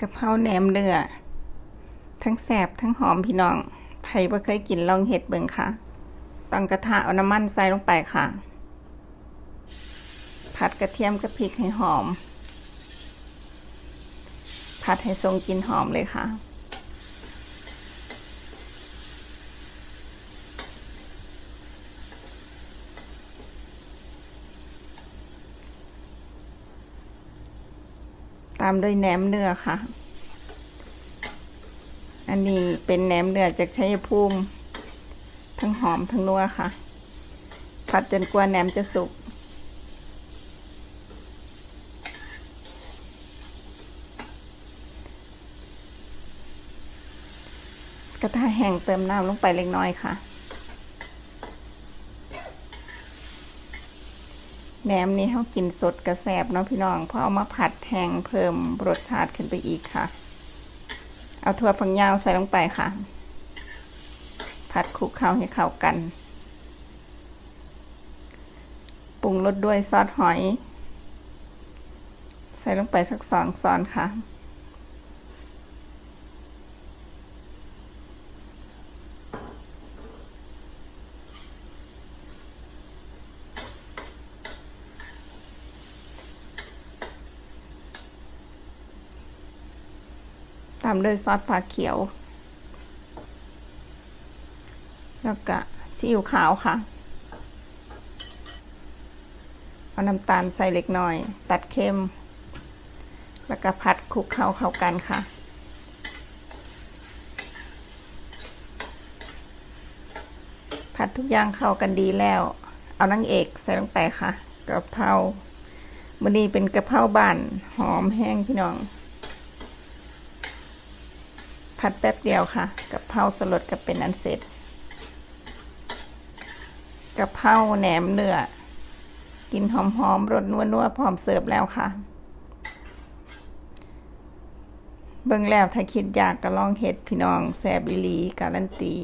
กะเพราแหนมเนื้อทั้งแสบทั้งหอมพี่น้องใครบ่เคยกินลองเห็ดเบิ่งค่ะตั้งกระทะเอาน้ำมันใส่ลงไปค่ะ ผัดกระเทียมกับพริกให้หอม ผัดให้ทรงกลิ่นหอมเลยค่ะามด้วยแหนมเนื้อค่ะ อันนี้เป็นแหนมเนื้อจากชัยภูมิ ทั้งหอมทั้งนัวค่ะ ผัดจนกว่าแหนมจะสุก กระทะแห้งเติมน้ำลงไปเล็กน้อยค่ะ แหนมนี้เขากินสดกระแสบเนาะพี่น้องเพราะเอามาผัดแทงเพิ่มรสชาติขึ้นไปอีกค่ะ เอาถั่วฝักยาวใส่ลงไปค่ะ ผัดคลุกเคล้าให้เข้ากันปรุงรสด้วยซอสหอย ใส่ลงไปสักสองซอนค่ะ ตามด้วยซอสฟ้าเขียว แล้วก็ซีอิ๊วขาวค่ะเอาน้ำตาลใส่เล็กน้อย ตัดเค็ม แล้วก็ผัดคลุกเข้าเข้ากันค่ะ ผัดทุกอย่างเข้ากันดีแล้ว เอานางเอกใส่ลงไปค่ะกะเพราวันนี้เป็นกะเพราบ้านหอมแห้งพี่น้อง ผัดแป๊บเดียวค่ะกะเพราสลดกับเป็นอันเสร็จกะเพราแหนมเนื้อกินหอมๆรสนัวๆพร้อมเสิร์ฟแล้วค่ะ เบิ่งแล้วถ้าคิดอยากก็ลองเฮ็ดพี่น้องแซบอีหลีการันตี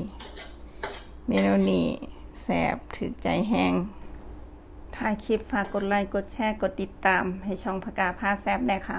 เมนูนี้แซบถึกใจแห้งถ่ายคลิปฝากกดไลค์ กดแชร์ กดติดตาม ให้ช่องพกาผ้าแซบได้ค่ะ